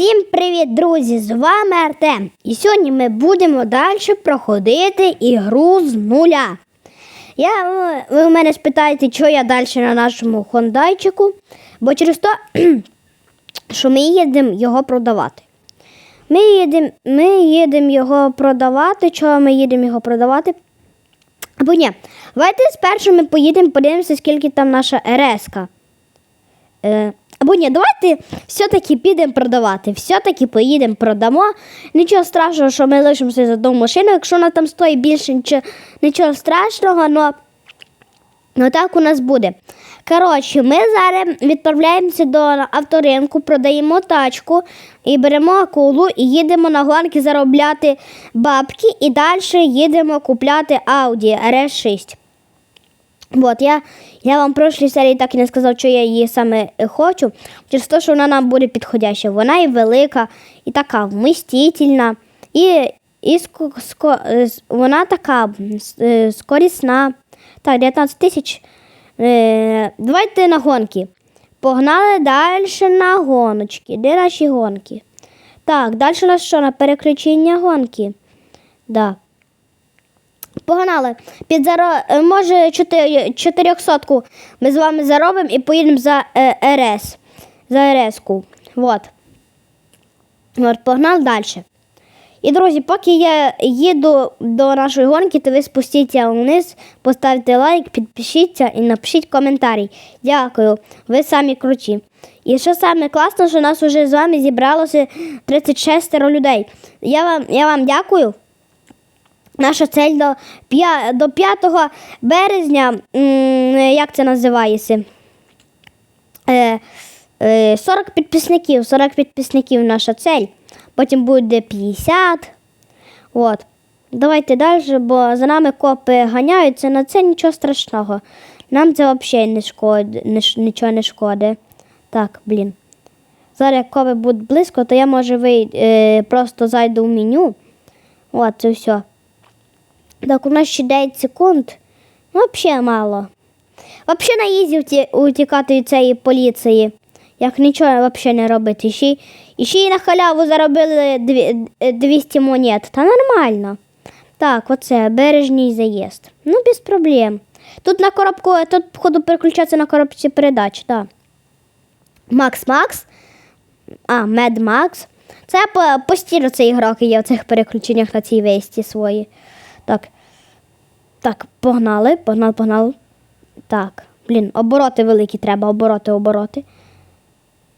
Всім привіт, друзі! З вами Артем. І сьогодні ми будемо далі проходити ігру з нуля. Я, ви в мене спитаєте, що я далі на нашому хондайчику, бо через те, що ми їдемо його продавати. Ми їдемо ми їдемо його продавати. Чого ми їдемо його продавати? Або ні. Давайте спершу ми поїдемо, подивимося, скільки там наша. Е, або ні, давайте все-таки підемо продавати. Все-таки поїдемо, продамо. Нічого страшного, що ми лишимося за одну машину. Якщо вона там стоїть більше, нічого, страшного, но, но так у нас буде. Коротше, ми зараз відправляємося до авторинку, продаємо тачку і беремо акулу і їдемо на гонки заробляти бабки і далі їдемо купляти Audi RS6. Вот, я, я вам в прошлій серії так і не сказав, що я її саме е, хочу, через те, що вона нам буде підходяща. Вона і велика, і така вмістительна, і, і ско, ско, е, вона така е, скорісна. Так, 19 тисяч. Давайте на гонки. Погнали далі на гоночки. Де наші гонки? Так, далі у нас що? На переключення гонки. Да. Погнали. Під заро... е, Може, 400 ми з вами заробимо і поїдемо за е, РС. За РС-ку. Вот. От, погнали далі. І, друзі, поки я їду до нашої гонки, то ви спустіться вниз, поставте лайк, підпишіться і напишіть коментарі. Дякую, ви самі круті. І що саме класно, що нас вже з вами зібралося 36 людей. Я вам, я вам дякую. Наша цель до, п'я- до 5 березня, як це називається? Е, е, 40 підписників. 40 підписників наша цель. Потім буде 50. От. Давайте далі, бо за нами копи ганяються, на це нічого страшного. Нам це взагалі не шкод, не, ш- нічого не шкодить. Так, блін. Зараз, як копи будуть близько, то я може вий, е, просто зайду в меню. От, це все. Так, у нас ще 9 секунд. Ну, взагалі мало. Взагалі на вті- утікати від цієї поліції. Як нічого взагалі не робити. Ще, і ще й на халяву заробили е, 200 монет. Та нормально. Так, оце бережній заїзд. Ну, без проблем. Тут на коробку, тут, походу, переключатися на коробці передач, так. Макс Макс. А, Мед Макс. Це постійно цей ігрок є в цих переключеннях на цій весті свої. Так. Так, погнали, погнали, погнали. Так, блін, обороти великі треба, обороти, обороти.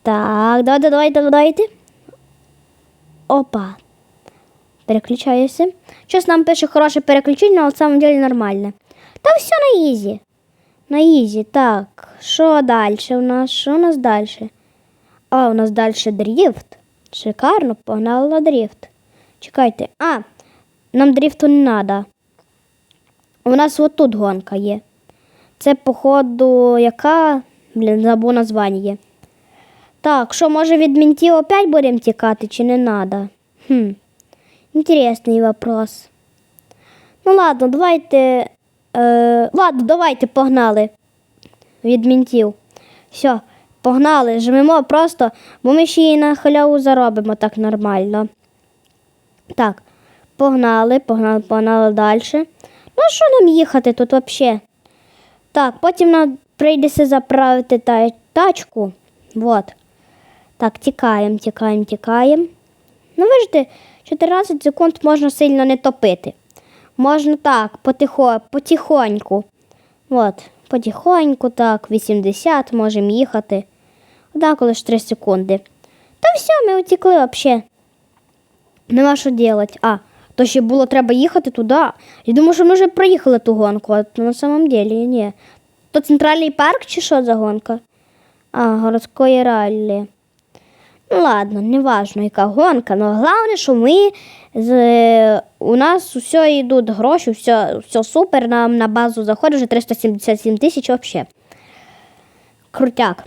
Так, давайте, давайте, давайте. Опа. Переключаюся. Щось нам пише хороше переключення, але в самом деле нормальне. Та все на ізі. На ізі, так. Що далі у нас? Що у нас далі? А, у нас далі дріфт. Шикарно, погнали на дріфт. Чекайте. А, нам дріфту не треба. У нас отут гонка є. Це, походу, яка. Блін, забув названня. Так, що, може від ментів опять будемо тікати чи не треба? Хм. Інтересний вопрос. Ну ладно, давайте. Е, ладно, давайте погнали від ментів. Все, погнали, жмемо просто, бо ми ще її на халяву заробимо так нормально. Так, погнали, погнали, погнали далі. Ну, що нам їхати тут взагалі? Так, потім нам прийдеться заправити та тачку. Вот. Так, тікаємо, тікаємо, тікаємо. Ну, бачите, 14 секунд можна сильно не топити. Можна так, потихо, потихоньку. От, потихоньку, так, 80 можемо їхати. Отак лише 3 секунди. Та все, ми утекли взагалі. Нема що робити. А, то ще було треба їхати туди. Я думаю, що ми вже проїхали ту гонку, а на самом деле ні. То центральний парк чи що за гонка? А, городської раллі. Ну ладно, не важно, яка гонка, але головне, що ми з, у нас все йдуть гроші, все, все супер, нам на базу заходить вже 377 тисяч взагалі. Крутяк.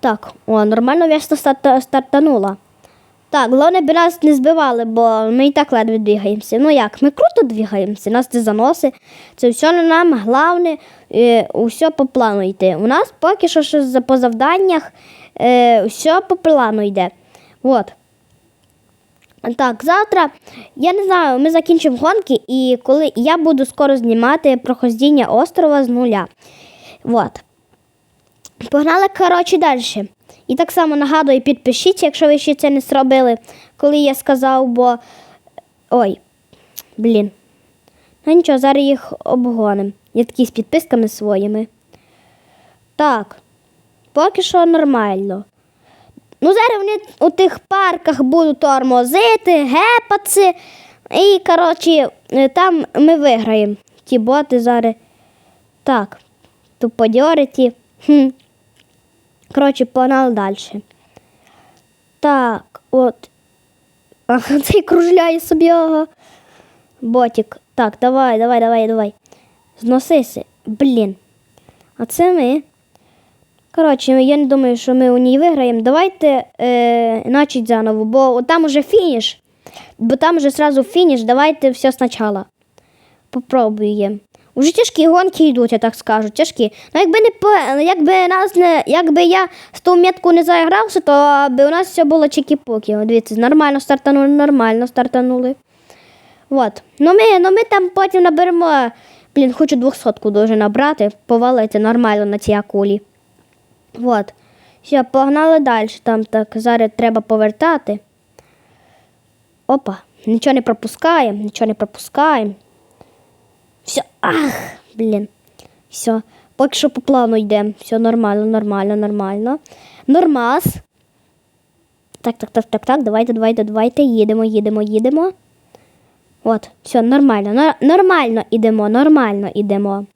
Так, о, нормально весно старта- стартанула. Так, головне би нас не збивали, бо ми і так ледве двигаємося. Ну як, ми круто двигаємося, нас не заноси. Це все на нам, головне, е, усе по плану йти. У нас поки що, що по завданнях е, все по плану йде. От. Так, завтра, я не знаю, ми закінчимо гонки, і коли я буду скоро знімати проходження острова з нуля. От. Погнали, коротше, далі. І так само нагадую, підпишіться, якщо ви ще це не зробили, коли я сказав, бо. Ой, блін. Ну нічого, зараз їх обгонимо. Я такі з підписками своїми. Так, поки що нормально. Ну, зараз вони у тих парках будуть тормозити, гепатися. І, коротше, е, там ми виграємо. Ті боти зараз. Так, туподьорити. Хм. Коротше, погнали далі. Так, от. Ага, цей кружляє собі. Ага. Ботик. Так, давай, давай, давай, давай. Зносися. Блін. А це ми. Коротше, я не думаю, що ми у ній виграємо. Давайте е, начать заново, бо там уже фініш. Бо там уже сразу фініш. Давайте все спочатку. Попробуємо. Уже тяжкі гонки йдуть, я так скажу. Тяжкі. Ну, якби не якби нас не, якби я з ту метку не заігрався, то би у нас все було чекі-пуки. От Дивіться, нормально стартанули, нормально стартанули. От. Ну ми, ну ми там потім наберемо. Блін, хочу двохсотку дуже набрати, повалити нормально на цій акулі. От. Все, погнали далі. Там так зараз треба повертати. Опа, нічого не пропускаємо, нічого не пропускаємо. Все, ах, блін. Все, поки що по плану йдемо. Все нормально, нормально, нормально. Нормас. Так, так, так, так, так. Давайте, давайте, давайте. Їдемо, їдемо, їдемо. От, все, нормально, нор- нормально ідемо, нормально ідемо.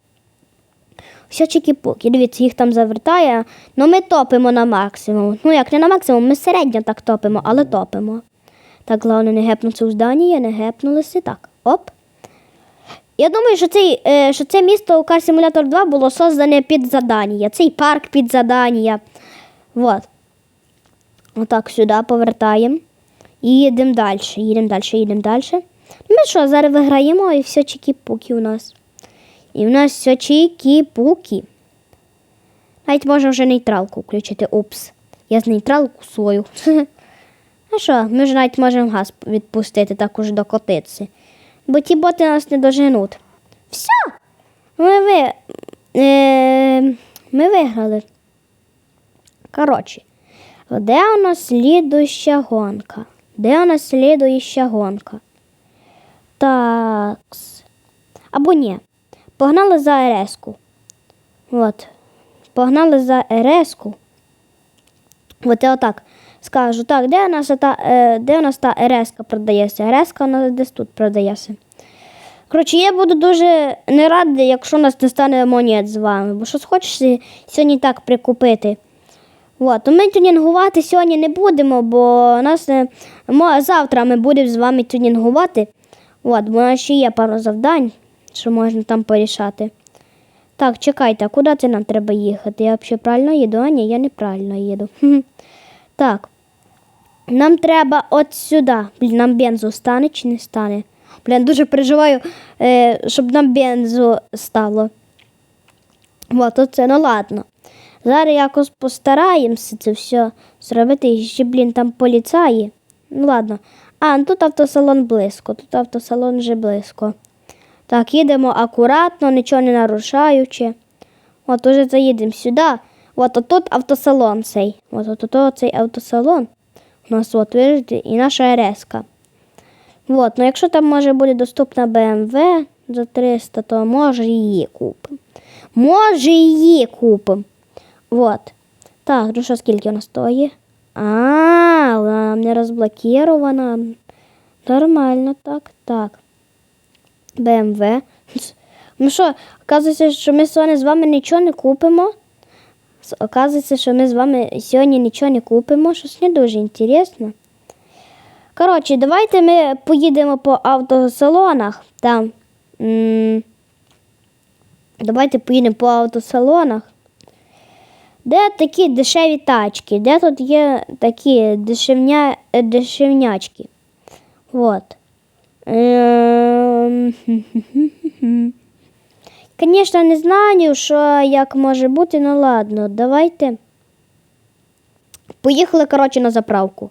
Все чики-пуки. Дивіться, їх там завертає. Ну ми топимо на максимум. Ну як не на максимум, ми середньо так топимо, але топимо. Так, головне, не гепнутися у зданні, не гепнулися. Так, оп. Я думаю, що, цей, е, що це місто у Car Simulator 2 було создане під задання. Цей парк під задання. Вот. Отак сюди повертаємо. І їдемо далі. Їдемо далі, їдемо далі. Ми що, зараз виграємо і все чики-пуки у нас. І в нас все чики-пуки. Навіть можна вже нейтралку включити. Упс. Я з нейтралку свою. Ну що, ми ж навіть можемо газ відпустити, так уже докотитися. Бо ті боти нас не доженуть. Все. Ми, ви... е... ми виграли. Коротше, де у нас слідуща гонка? Де у нас слідуща гонка? Такс. Або ні. Погнали за РС-ку. От. Погнали за РС-ку. От я отак скажу. Так, де нас та, е, де у нас та РС-ка продається? РС-ка у нас десь тут продається. Коротше, я буду дуже не радий, якщо у нас не стане монет з вами, бо щось хочеться сьогодні так прикупити. От, ми тюнінгувати сьогодні не будемо, бо у нас е, завтра ми будемо з вами тюнінгувати. От, бо у нас ще є пару завдань, що можна там порішати. Так, чекайте, а куди це нам треба їхати? Я взагалі правильно їду? А ні, я неправильно їду. Так. Нам треба от сюди. Блін, нам бензу стане чи не стане? Блін, дуже переживаю, е, щоб нам бензу стало. От, оце, ну ладно. Зараз якось постараємося це все зробити. Ще, блін, там поліцаї. Ну ладно. А, ну тут автосалон близько, тут автосалон вже близько. Так, їдемо акуратно, нічого не нарушаючи. От уже заїдемо сюди. От тут автосалон цей. От от цей автосалон. У нас от, видите, і наша РС-ка. От, ну якщо там може буде доступна BMW за 300, то може її купимо. Може її купимо. От. Так, ну що, скільки вона стоїть? А, вона не розблокірована. Нормально, так, так. БМВ. Ну що, оказується, що ми з вами нічого не купимо. Оказується, що ми з вами сьогодні нічого не купимо. Щось не дуже інтересно. Коротше, давайте ми поїдемо по автосалонах. Там. Давайте поїдемо по автосалонах. Де такі дешеві тачки? Де тут є такі дешевня... е, дешевнячки? Вот. Ем, Звісно, не знаю, що як може бути, ну ладно, давайте. Поїхали, коротше, на заправку.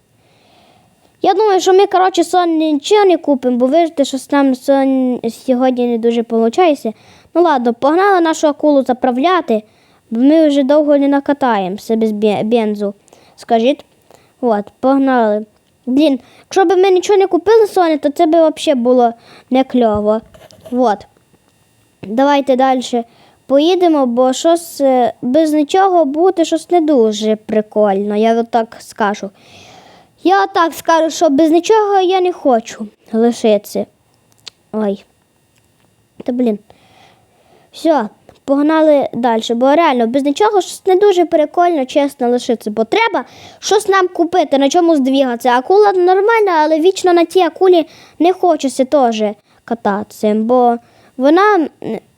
Я думаю, що ми, коротше, сон нічого не купимо, бо вижте, що нам сон сьогодні не дуже виходить. Ну ладно, погнали нашу акулу заправляти, бо ми вже довго не накатаємося без бензу. Скажіть. От, погнали. Блін, якщо б ми нічого не купили Соні, то це б взагалі було не кльово. От. Давайте далі поїдемо, бо щось е, без нічого бути щось не дуже прикольно, я так скажу. Я так скажу, що без нічого я не хочу лишитися. Ой. Та блін. Все, погнали далі. Бо реально без нічого щось не дуже прикольно, чесно лишитися. Бо треба щось нам купити, на чому здвігатися. Акула нормальна, але вічно на тій акулі не хочеться теж кататися. Бо вона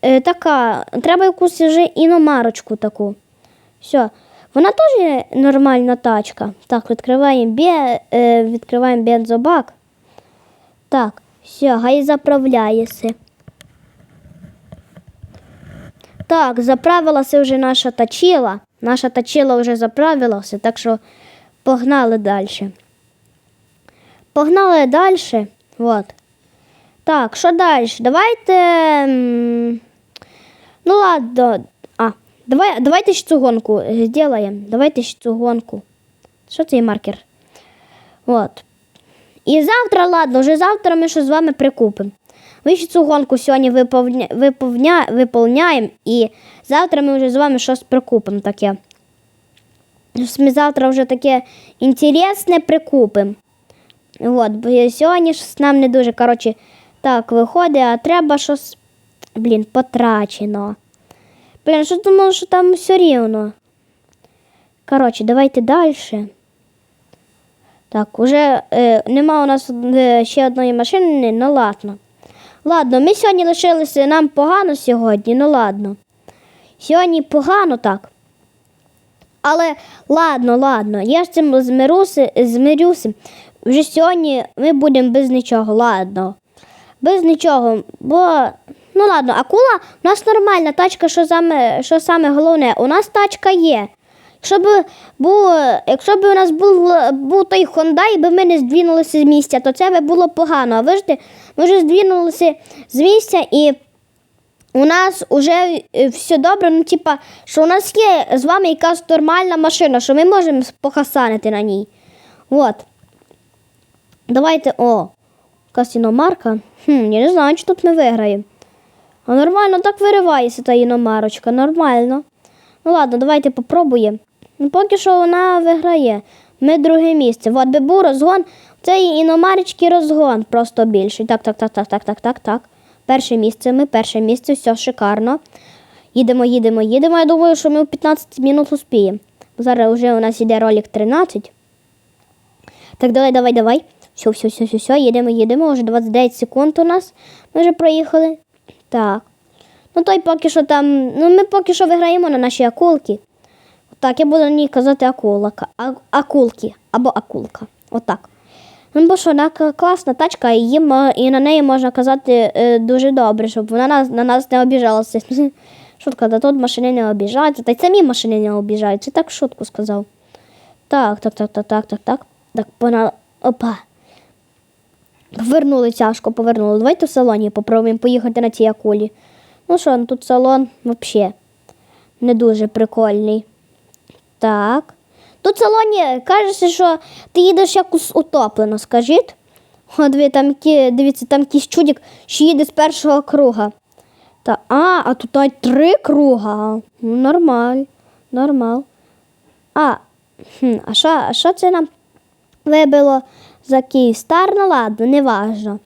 е, така, треба якусь вже іномарочку таку. Все. Вона теж нормальна тачка. Так, відкриваємо, бе, е, відкриваємо бензобак. Так, все, гай заправляється. Так, заправилася вже наша тачила. Наша тачила вже заправилася, так що погнали далі. Погнали далі. Вот. Так, що далі? Давайте. Ну ладно. А, давай, давайте ще цю гонку зробимо. Давайте ще цю гонку. Що це маркер? От. І завтра, ладно, вже завтра ми щось з вами прикупимо. Ми ще цю гонку сьогодні виповня... Виповня... виповняємо, і завтра ми вже з вами щось прикупимо таке. Ми завтра вже таке інтересне прикупимо. От, бо сьогодні щось нам не дуже, коротше, так виходить, а треба щось, блін, потрачено. Блін, що думав, що там все рівно. Коротше, давайте далі. Так, уже е, нема у нас е, ще одної машини, ну ладно. Ладно, ми сьогодні лишилися, нам погано сьогодні, ну ладно. Сьогодні погано так. Але ладно, ладно, я з цим змирюся, змирюся. Вже сьогодні ми будемо без нічого, ладно. Без нічого. Бо, ну ладно, акула у нас нормальна тачка, що саме, що саме головне, у нас тачка є. Якщо б був, якщо б у нас був, був той Хондай, би ми не здвинулися з місця, то це би було погано. А ви ж ми вже здвинулися з місця і у нас вже е, все добре, ну типа, що у нас є з вами якась нормальна машина, що ми можемо похасанити на ній. От. Давайте, о, якась іномарка. Хм, я не знаю, чи тут ми виграємо. А нормально так виривається та іномарочка, нормально. Ну ладно, давайте попробуємо. Ну, поки що вона виграє. Ми друге місце. От би був розгон, і іномарочки розгон просто більший. Так, так, так, так, так, так, так, так. Перше місце, ми перше місце, все шикарно. Їдемо, їдемо, їдемо. Я думаю, що ми в 15 минут успіємо. Зараз вже у нас іде ролик 13. Так, давай, давай, давай. Все, все, все, все, все, їдемо, їдемо. Вже 29 секунд у нас. Ми вже проїхали. Так. Ну той поки що там. Ну ми поки що виграємо на нашій акулки. Так, я буду на ній казати акулака. А, акулки або акулка. Отак. Ну, бо що вона класна тачка, і, її, мо- і на неї можна казати е, дуже добре, щоб вона нас, на нас не обіжалася. Шутка, да тут машини не обіжаються, та й самі машини не обіжаються. Так шутку сказав. Так, так, так, так, так, так, так. Так, пона. Опа. Повернули тяжко, повернули. Давайте в салоні попробуємо поїхати на цій акулі. Ну що, ну тут салон взагалі не дуже прикольний. Так. Тут в салоні кажеться, що ти їдеш якось утоплено, скажіть. О, диві, там, дивіться, там якийсь чудик, що їде з першого круга. Та, а, а тут навіть три круга. Ну, нормаль, нормал. А, хм, а що це нам вибило за Київстар? Ну ладно, не важно.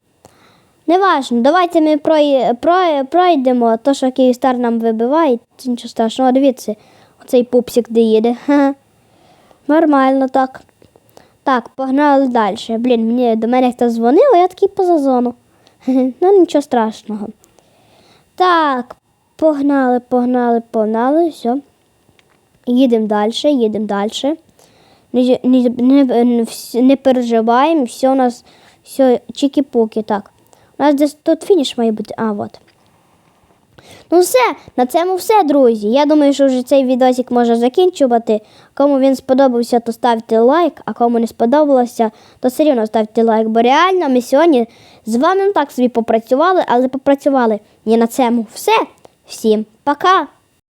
Не важно, давайте ми прой, прой, пройдемо то, що Київстар нам вибиває, це нічого страшного. Дивіться, оцей пупсик де їде. Нормально так. Так, погнали далі. Блін, мені до мене хтось дзвонив, а я такий поза зону. Ну, нічого страшного. Так, погнали, погнали, погнали, все. Їдемо далі, їдемо далі. Не, не, не, переживаємо, все у нас все чікі-пуки. Так. У нас десь тут фініш має бути. А, от. Ну все, на цьому все, друзі. Я думаю, що вже цей відосик може закінчувати. Кому він сподобався, то ставте лайк, а кому не сподобалося, то все рівно ставте лайк. Бо реально ми сьогодні з вами так собі попрацювали, але попрацювали. І на цьому все. Всім пока!